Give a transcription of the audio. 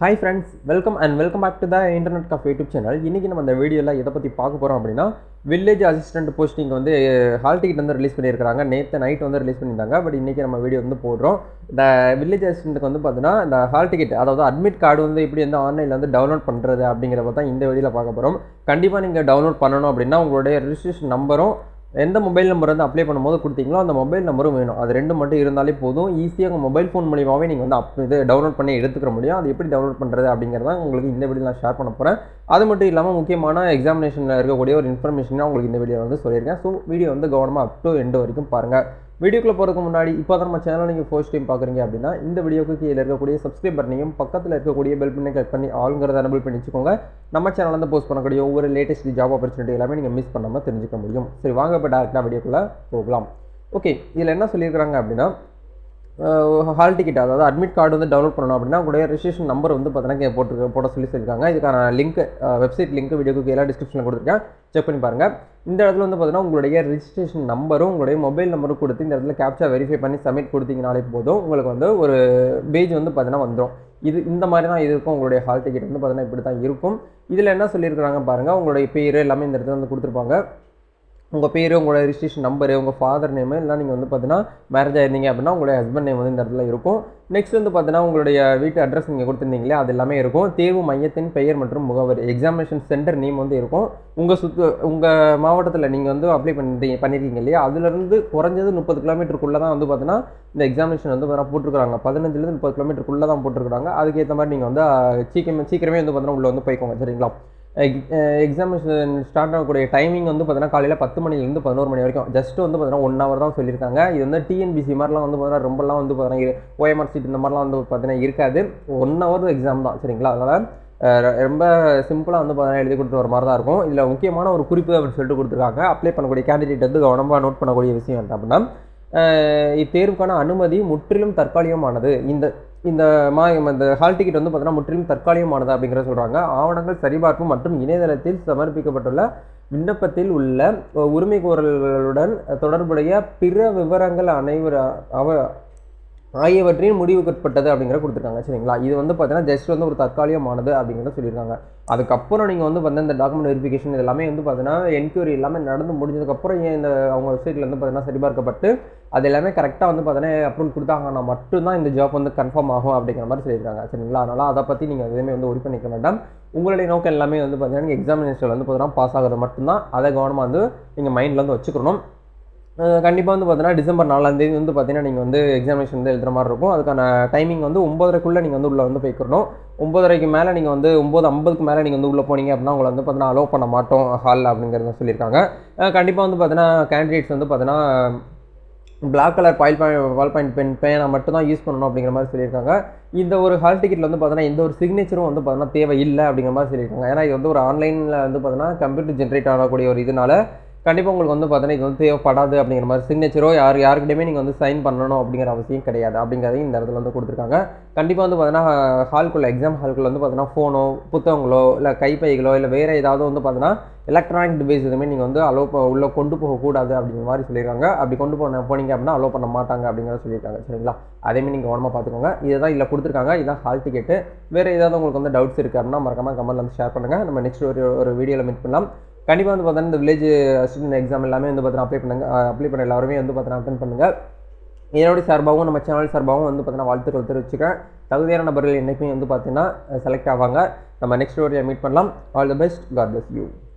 Hi friends welcome and welcome back to the internet cafe YouTube channel இன்றைக்கி நம்ம இந்த வீடியோவில் எதை பற்றி பார்க்க போகிறோம் அப்படின்னா வில்லேஜ் அசிஸ்டன்ட் போஸ்டிங் வந்து ஹால் டிக்கெட் வந்து ரிலீஸ் பண்ணியிருக்காங்க நேற்று நைட் வந்து ரிலீஸ் பண்ணியிருந்தாங்க. பட் இன்றைக்கி நம்ம வீடியோ வந்து போடுறோம். இந்த வில்லேஜ் அசிஸ்டண்ட்டுக்கு வந்து பார்த்தீங்கன்னா இந்த ஹால் டிக்கெட் அதாவது அட்மிட் கார்டு வந்து எப்படி வந்து ஆன்லைனில் வந்து டவுன்லோட் பண்ணுறது அப்படிங்கிறத தான் இந்த வீடியோவில் பார்க்க போகிறோம் கண்டிப்பாக நீங்கள் டவுன்லோட் பண்ணணும் அப்படின்னா உங்களுடைய ரிஜிஸ்ட்ரேஷன் நம்பரும் எந்த மொபைல் நம்பர் வந்து அப்ளை பண்ணும்போது கொடுத்தீங்களோ அந்த மொபைல் நம்பரும் வேணும். அது ரெண்டு மட்டும் இருந்தாலே போதும். ஈஸியாக உங்கள் மொபைல் ஃபோன் மூலியமாகவே நீங்கள் வந்து அப் இது டவுன்லோட் பண்ணி எடுத்துக்கிற முடியும். அது எப்படி டவுன்லோட் பண்ணுறது அப்படிங்கிறத உங்களுக்கு இந்த வீடியோ நான் ஷேர் பண்ண போகிறேன் அது மட்டும் இல்லாமல் முக்கியமான எக்ஸாமினேஷனில் இருக்கக்கூடிய ஒரு இன்ஃபர்மேஷனாக உங்களுக்கு இந்த வீடியோ வந்து சொல்லியிருக்கேன். ஸோ வீடியோ வந்து கவனமாக அப் டு எண்டு வரைக்கும் பாருங்கள் வீடியோக்குள்ளே போகிறதுக்கு முன்னாடி இப்போ தான் நம்ம சேனல் நீங்கள் ஃபர்ஸ்ட் டைம் பார்க்குறீங்க அப்படின்னா இந்த வீடியோக்கு கீழே இருக்கக்கூடிய சப்ஸ்கிரைப் பட்டனையும் பக்கத்தில் இருக்கக்கூடிய பெல் பண்ணி கிளிக் பண்ணி ஆளுங்கிறத எனபிள் பண்ணி வச்சுக்கோங்க. நம்ம சேனலில் வந்து போஸ்ட் பண்ணக்கூடிய ஒவ்வொரு லேட்டஸ்ட் ஜாப் ஆப்பர்ச்சுனிட்டி எல்லாமே நீங்கள் மிஸ் பண்ணாமல் தெரிஞ்சுக்க முடியும். சரி வாங்க இப்போ டேரெக்டாக வீடியோக்குள்ளே போகலாம். ஓகே இதில் என்ன சொல்லியிருக்கிறாங்க அப்படின்னா ஹால் டிக்கெட் அதாவது அட்மிட் கார்டு வந்து டவுன்லோட் பண்ணணும் அப்படின்னா உங்களுடைய ரெஜிஸ்ட்ரேஷன் நம்பர் வந்து பார்த்தீங்கன்னா போட்டு போட சொல்லி சொல்லியிருக்காங்க. இதுக்கான லிங்க் வெப்சைட் லிங்க் வீடியோக்கு எல்லா டிஸ்கிரிப்ஷனில் கொடுத்துருக்கேன். செக் பண்ணி பாருங்கள் இந்த இடத்துல வந்து பார்த்தீங்கன்னா உங்களுடைய ரெஜிஸ்ட்ரேஷன் நம்பரும் உங்களுடைய மொபைல் நம்பரும் கொடுத்து இந்த இடத்துல கேப்சா வெரிஃபை பண்ணி சப்மிட் கொடுத்தீங்கனாலே போதும். உங்களுக்கு வந்து ஒரு பேஜ் வந்து பார்த்தீங்கன்னா வந்துடும் இது இந்த மாதிரி தான் இருக்கும். உங்களுடைய ஹால் டிக்கெட் வந்து பார்த்தீங்கன்னா இப்படி தான் இருக்கும். இதில் என்ன சொல்லியிருக்கிறாங்க பாருங்கள் உங்களுடைய பேர் எல்லாமே இந்த இடத்துல வந்து கொடுத்துருப்பாங்க. உங்கள் பேர் உங்களோட ரிஜிஸ்ட்ரேஷன் நம்பரு உங்கள் ஃபாதர் நேமு எல்லாம் நீங்கள் வந்து பார்த்தீங்கன்னா மேரேஜ் ஆயிருந்தீங்க அப்படின்னா உங்களுடைய ஹஸ்பண்ட் நேம் வந்து இந்த இடத்துல இருக்கும். நெக்ஸ்ட் வந்து பார்த்தீங்கன்னா உங்களுடைய வீட்டு அட்ரஸ் நீங்கள் கொடுத்துருந்தீங்களே அது எல்லாமே இருக்கும். தேர்வு மையத்தின் பெயர் மற்றும் முகவரி எக்ஸாமினேஷன் சென்டர் நேம் வந்து இருக்கும். உங்கள் சுற்று உங்கள் மாவட்டத்தில் நீங்கள் வந்து அப்ளை பண்ணுறீங்க பண்ணியிருக்கீங்க இல்லையா? அதுலேருந்து குறைஞ்சது முப்பது கிலோமீட்டருக்குள்ளே தான் வந்து பார்த்தீங்கன்னா இந்த எக்ஸாமினேஷன் வந்து பார்த்தீங்கன்னா போட்டிருக்காங்க பதினஞ்சுலேருந்து முப்பது கிலோமீட்டருக்குள்ளே தான் போட்டிருக்காங்க அதுக்கேற்ற மாதிரி நீங்கள் வந்து சீக்கிரமே சீக்கிரமே வந்து பார்த்தீங்கன்னா உள்ளே வந்து போய்க்கோங்க. சரிங்களா? எக்ஸாமினேஷன் ஸ்டார்ட் eh, eh, ஆகக்கூடிய டைமிங் வந்து பார்த்தீங்கன்னா காலையில் பத்து மணிலேருந்து பதினோரு மணி வரைக்கும். ஜஸ்ட் வந்து பார்த்தீங்கன்னா ஒன் ஹவர் தான் சொல்லியிருக்காங்க. இது வந்து டிஎன்பிசி மாதிரிலாம் வந்து பார்த்தீங்கன்னா ரொம்பலாம் வந்து பார்த்தீங்கன்னா ஓஎம்ஆர் சீட் இந்த மாதிரிலாம் வந்து பார்த்தீங்கன்னா இருக்காது. ஒன் ஹவர் எக்ஸாம் தான் சரிங்களா? அதனால் eh, ரொம்ப சிம்பிளாக வந்து பார்த்தீங்கன்னா எழுதி கொடுத்து வர மாதிரி தான் இருக்கும். இதில் முக்கியமான ஒரு குறிப்பு அப்படின்னு சொல்லிட்டு கொடுத்துருக்காங்க. அப்ளை பண்ணக்கூடிய கேண்டிடேட் வந்து கவனமாக நோட் பண்ணக்கூடிய விஷயம் என்ன அப்படின்னா இத்தேர்வுக்கான அனுமதி முற்றிலும் தற்காலிகமானது. இந்த இந்த மா இந்த ஹால் டிக்கெட் வந்து பார்த்தோன்னா முற்றிலும் தற்காலிகமானது அப்படிங்கிறத சொல்கிறாங்க ஆவணங்கள் சரிபார்ப்பு மற்றும் இணையதளத்தில் சமர்ப்பிக்கப்பட்டுள்ள விண்ணப்பத்தில் உள்ள உரிமை கோரல்களுடன் தொடர்புடைய பிற விவரங்கள் அனைவர அவ ஆகியவற்றின் முடிவுக்குட்பட்டது அப்படிங்கிற கொடுத்துருக்காங்க. சரிங்களா? இது வந்து பார்த்தீங்கன்னா ஜஸ்ட் வந்து ஒரு தற்காலிகமானது அப்படிங்கிறத சொல்லியிருக்காங்க. அதுக்கப்புறம் நீங்கள் வந்து பார்த்தீங்கன்னா இந்த டாக்குமெண்ட் வெரிஃபிகேஷன் எல்லாமே வந்து பார்த்தீங்கன்னா என்கொயரி எல்லாமே நடந்து முடிஞ்சதுக்கப்புறம் ஏன் இந்த அவங்க வெப்சைட்டில் வந்து பார்த்தீங்கன்னா சரிபார்க்கப்பட்டு அது எல்லாமே கரெக்டாக வந்து பார்த்தீங்கன்னா அப்ரூவல் கொடுத்தாங்கன்னா மட்டும்தான் இந்த ஜாப் வந்து கன்ஃபார்ம் ஆகும் அப்படிங்கிற மாதிரி சொல்லியிருக்காங்க. சரிங்களா? அதனால் அதை பற்றி நீங்கள் எதுவுமே வந்து ஒரி பண்ணிக்க வேண்டாம். உங்களுடைய நோக்கம் எல்லாமே வந்து பார்த்தீங்கன்னா நீங்கள் எக்ஸாமினேஷன் வந்து பார்த்தீங்கன்னா பாஸ் ஆகிறது மட்டும்தான். அதை கவனமாக வந்து நீங்கள் மைண்டில் வந்து வச்சுக்கணும். கண்டிப்பாக வந்து பார்த்தீங்கன்னா டிசம்பர் நாலாந்தேதி வந்து பார்த்தீங்கன்னா நீங்கள் வந்து எக்ஸாமினேஷன் வந்து எழுதுற மாதிரி இருக்கும். அதுக்கான டைமிங் வந்து ஒம்பதரைக்குள்ளே நீங்கள் வந்து உள்ளே வந்து போய்க்கிறணும் ஒம்பதரைக்கு மேலே நீங்கள் வந்து ஒம்பது ஐம்பதுக்கு மேலே நீங்கள் வந்து உள்ளே போனீங்க அப்படின்னா உங்களை வந்து பார்த்தீங்கன்னா அலோவ் பண்ண மாட்டோம் ஹாலில் அப்படிங்கிறத சொல்லியிருக்காங்க. கண்டிப்பாக வந்து பார்த்தீங்கன்னா கேண்டிடேட்ஸ் வந்து பார்த்தீங்கன்னா black colour ball point ball point pen பேனை மட்டும் தான் யூஸ் பண்ணணும் அப்படிங்கிற மாதிரி சொல்லியிருக்காங்க. இந்த ஒரு ஹால் டிக்கெட்டில் வந்து பார்த்தீங்கன்னா எந்த ஒரு சிக்னேச்சரும் வந்து பார்த்தீங்கன்னா தேவை இல்லை அப்படிங்கிற மாதிரி சொல்லியிருக்காங்க. ஏன்னா இது வந்து ஒரு ஆன்லைனில் வந்து பார்த்தீங்கன்னா கம்ப்யூட்டர் ஜென்ரேட் ஆகக்கூடிய ஒரு இதனால கண்டிப்பாக உங்களுக்கு வந்து பார்த்தீங்கன்னா இது வந்து தேவைப்படாது அப்படிங்கிற மாதிரி சிக்னேச்சரோ யார் யாருக்கிட்டையுமே நீங்கள் வந்து சைன் பண்ணணும் அப்படிங்கிற அவசியம் கிடையாது அப்படிங்கிறதையும் இந்த இடத்துல வந்து கொடுத்துருக்காங்க. கண்டிப்பாக வந்து பார்த்தீங்கன்னா ஹால்குள்ளே எக்ஸாம் ஹால்குள்ளே வந்து பார்த்தீங்கன்னா ஃபோனோ புத்தகங்களோ இல்லை கைப்பைகளோ இல்லை வேறு ஏதாவது வந்து பார்த்தீங்கன்னா எலக்ட்ரானிக் டிவைஸ் எதுவுமே நீங்கள் வந்து அலோ உள்ளே கொண்டு போகக்கூடாது அப்படிங்கிற மாதிரி சொல்லியிருக்காங்க. அப்படி கொண்டு போன போனீங்க அப்படின்னா அலோ பண்ண மாட்டாங்க அப்படிங்கிற சொல்லியிருக்காங்க. சரிங்களா? அதேமாதிரி நீங்கள் கவனமாக பார்த்துக்கோங்க இதை தான் இல்லை கொடுத்துருக்காங்க. இதுதான் ஹால் டிக்கெட்டு வேறு ஏதாவது உங்களுக்கு வந்து டவுட்ஸ் இருக்குது அப்படின்னா மறக்காமல் கமெண்ட்ல வந்து ஷேர் பண்ணுங்கள் நம்ம நெக்ஸ்ட் ஒரு ஒரு வீடியோவில் மீட் பண்ணலாம். கண்டிப்பாக வந்து பார்த்தோன்னா இந்த வில்லேஜ் அசிஸ்டன்ட் எக்ஸாம் எல்லாமே வந்து பார்த்தீங்கன்னா அப்ளை பண்ணுங்க. அப்ளை பண்ண எல்லாருமே வந்து பார்த்தீங்கன்னா அட்டன் பண்ணுங்கள் என்னுடைய சார்பாகவும் நம்ம சேனல் சார்பாகவும் வந்து பார்த்தீங்கன்னா வாழ்த்துக்கள் தெரிவிச்சுக்கிறேன். தகுதியான நபர்கள் என்றைக்குமே வந்து பார்த்தீங்கன்னா செலக்ட் ஆவாங்க. நம்ம நெக்ஸ்ட் வீடியோ மீட் பண்ணலாம். All the best God bless you